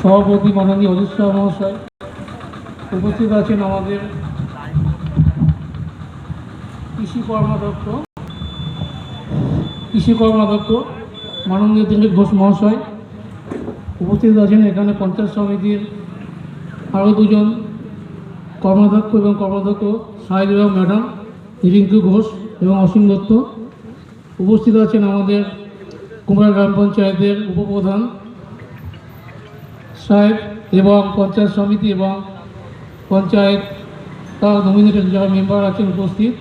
সভাপতি মাননীয় অজিত শাহ মহাশয়, উপস্থিত আছেন আমাদের কৃষি কর্মাধ্যক্ষ কৃষি কর্মাধ্যক্ষ মাননীয় দিলীপ ঘোষ মহাশয়, উপস্থিত আছেন এখানে পঞ্চায়েত সমিতির আরও দুজন কর্মাধ্যক্ষ এবং কর্মাধ্যক্ষ সাহেদুরা ম্যাডাম, রিঙ্কু ঘোষ এবং অসীম দত্ত। উপস্থিত আছেন আমাদের কুমার গ্রাম পঞ্চায়েতের উপপ্রধান সাহেব এবং পঞ্চায়েত সমিতি এবং পঞ্চায়েত তার নমিনেটেড যারা মেম্বার আছেন উপস্থিত,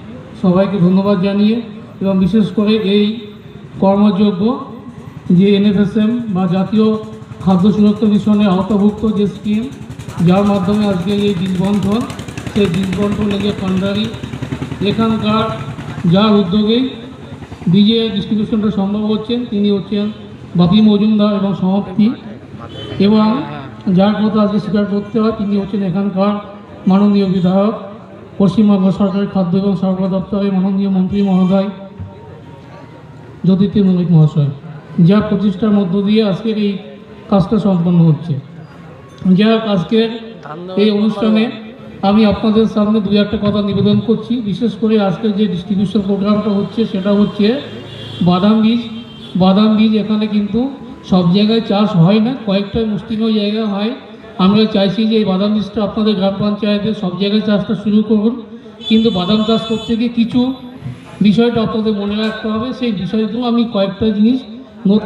সবাইকে ধন্যবাদ জানিয়ে এবং বিশেষ করে এই কর্মযোগ্য যে এনএফএসএম বা জাতীয় খাদ্য সুরক্ষা মিশনের আওতাভুক্ত যে স্কিম যার মাধ্যমে আজকে এই বীজ বন্ধন সেই বীজ বন্ধন লেগে কান্ডারি, এখানকার যার উদ্যোগেই বীজের ডিস্ট্রিবিউশনটা সম্ভব হচ্ছেন তিনি হচ্ছেন বাপি মজুমদার এবং সমাপ্তি। এবং যার কথা আজকে স্বীকার করতে হয় তিনি হচ্ছেন এখানকার মাননীয় বিধায়ক পশ্চিমবঙ্গ সরকারের খাদ্য এবং সরবরাহ দপ্তরের মাননীয় মন্ত্রী মহোদয় জ্যোতির্থী মল্লিক মহাশয় যা প্রতিষ্ঠার মধ্য দিয়ে আজকের এই কাজটা সম্পন্ন হচ্ছে। যা আজকের এই অনুষ্ঠানে আমি আপনাদের সামনে দু একটা কথা নিবেদন করছি। বিশেষ করে আজকের যে ডিস্ট্রিবিউশন প্রোগ্রামটা হচ্ছে সেটা হচ্ছে বাদাম বীজ। বাদাম বীজ এখানে কিন্তু সব জায়গায় চাষ হয় না, কয়েকটা মুষ্টিমেয় জায়গা হয়। আমরা চাইছি যে এই বাদাম জিনিসটা আপনাদের গ্রাম পঞ্চায়েতে সব জায়গায় চাষটা শুরু করুন। কিন্তু বাদাম চাষ করতে গিয়ে কিছু বিষয়টা আপনাদের মনে রাখতে হবে, সেই বিষয়গুলো আমি কয়েকটা জিনিস